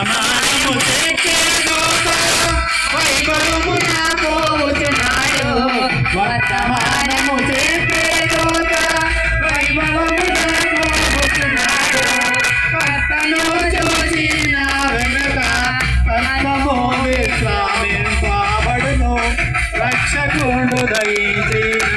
ప్రమాణము వైభవము నాకోచున్నాడు వర్తమానము చెప్పే దోత వైభవము నాకోచున్నాడు కర్తను చూసిన వెనుక పద్మము విశ్రామింపబడును రక్షకుడు దయించిన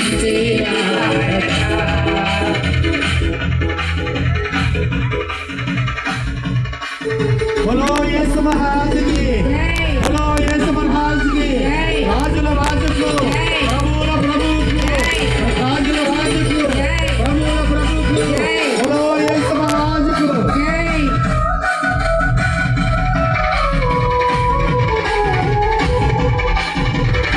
Hallelujah. Hallelujah. heart.